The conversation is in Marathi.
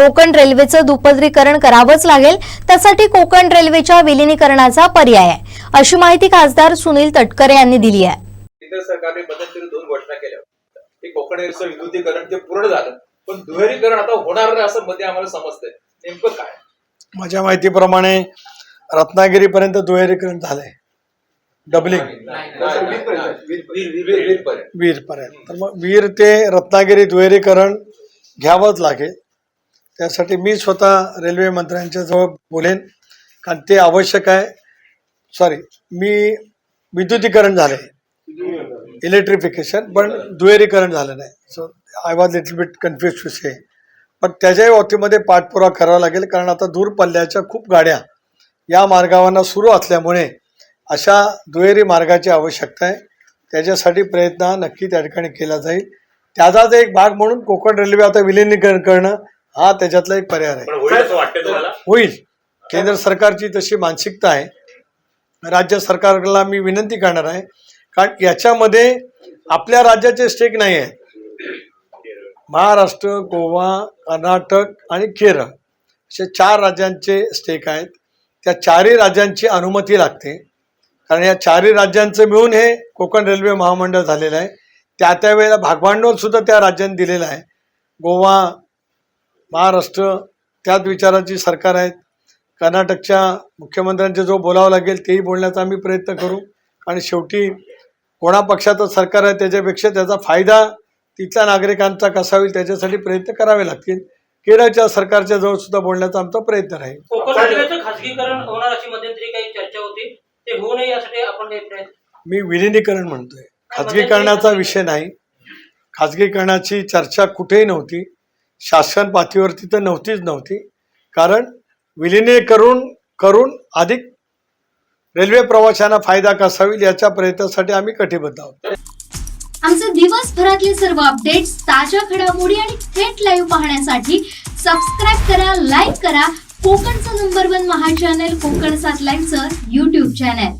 कोकण रेल्वेचं दुपदरीकरण करावंच लागेल. त्यासाठी कोकण रेल्वेच्या विलिनीकरणाचा पर्याय आहे. अशी माहिती खासदार सुनील तटकरे यांनी दिली आहे. केंद्र सरकारने मध्यंतरी दोन घोषणा केल्या कोकण रेल्वेचं विद्युतीकरण ते पूर्ण झालं. पण दुहेरीकरण आता होणार नाही असं मध्ये आम्हाला समजतंय. नेमकं काय? माझ्या माहितीप्रमाणे रत्नागिरीपर्यंत दुहेरीकरण झालंय. डबलिंग. वीरपर्यंत. वीरपर्यंत. तर मग वीर ते रत्नागिरी दुहेरीकरण घ्यावंच लागेल. त्यासाठी मी स्वतः रेल्वे मंत्र्यांच्या जवळ बोलेन कारण ते आवश्यक आहे. सॉरी मी विद्युतीकरण झाले इलेक्ट्रिफिकेशन पण दुहेरीकरण झालं नाही. So I was little bit confuse to say पण त्याच्याही बाबतीमध्ये पाठपुरावा करावा लागेल कारण आता दूर पल्ल्याच्या खूप गाड्या या मार्गावरनं सुरू असल्यामुळे अशा दुहेरी मार्गाची आवश्यकता आहे. त्याच्यासाठी प्रयत्न नक्की त्या ठिकाणी केला जाईल. त्याचाच एक भाग म्हणून कोकण रेल्वे आता विलिनीकरण करणं हा त्याच्यातला एक पर्याय आहे. पण होईल असं वाटतं तुम्हाला? होईल. केंद्र सरकारची तशी मानसिकता आहे. राज्य सरकारला मी विनंती करणार आहे. कारण याच्यामध्ये आपल्या राज्याचे स्टेक नाही आहेत महाराष्ट्र गोवा कर्नाटक आणि केरळ असे चार राज्यांचे स्टेक आहेत. त्या चारही राज्यांची अनुमती लागते. कारण या चारही राज्यांचं मिळून हे कोकण रेल्वे महामंडळ झालेलं आहे. त्या त्या वेळेला भागभांडवल सुद्धा त्या राज्यांनी दिलेलं आहे. गोवा महाराष्ट्र त्याच विचाराची सरकार आहेत. कर्नाटकच्या मुख्यमंत्र्यांचे जो बोलावं लागेल तेही बोलण्याचा आम्ही प्रयत्न करू. आणि शेवटी कोणा पक्षाचं सरकार आहे त्याच्यापेक्षा त्याचा फायदा तिथल्या नागरिकांचा कसा होईल त्याच्यासाठी प्रयत्न करावे लागतील. केरळच्या सरकारच्या जवळ सुद्धा बोलण्याचा आमचा प्रयत्न राहील. कोकण रेल्वेचं खासगीकरण होणार अशी मध्यंतरी काही चर्चा होती. ते होऊ नये यासाठी आपण काही प्रयत्न मी विलिनीकरण म्हणतोय. खाजगीकरणाचा विषय नाही. खाजगीकरणाची चर्चा कुठेही नव्हती. शासन पातळीवरती तर नव्हतीच नव्हती. कारण विलिनीकरण करून अधिक रेल्वे प्रवाशांना फायदा कसा होईल याच्या प्रयत्नासाठी आम्ही कटिबद्ध आहोत. आमचे दिवसभरातले सर्व अपडेट्स ताज्या घडामोडी आणि थेट लाईव्ह पाहण्यासाठी सबस्क्राईब करा लाईक करा. कोकणचं नंबर वन महा चॅनल कोकण सात लाईव्हचं युट्यूब चॅनल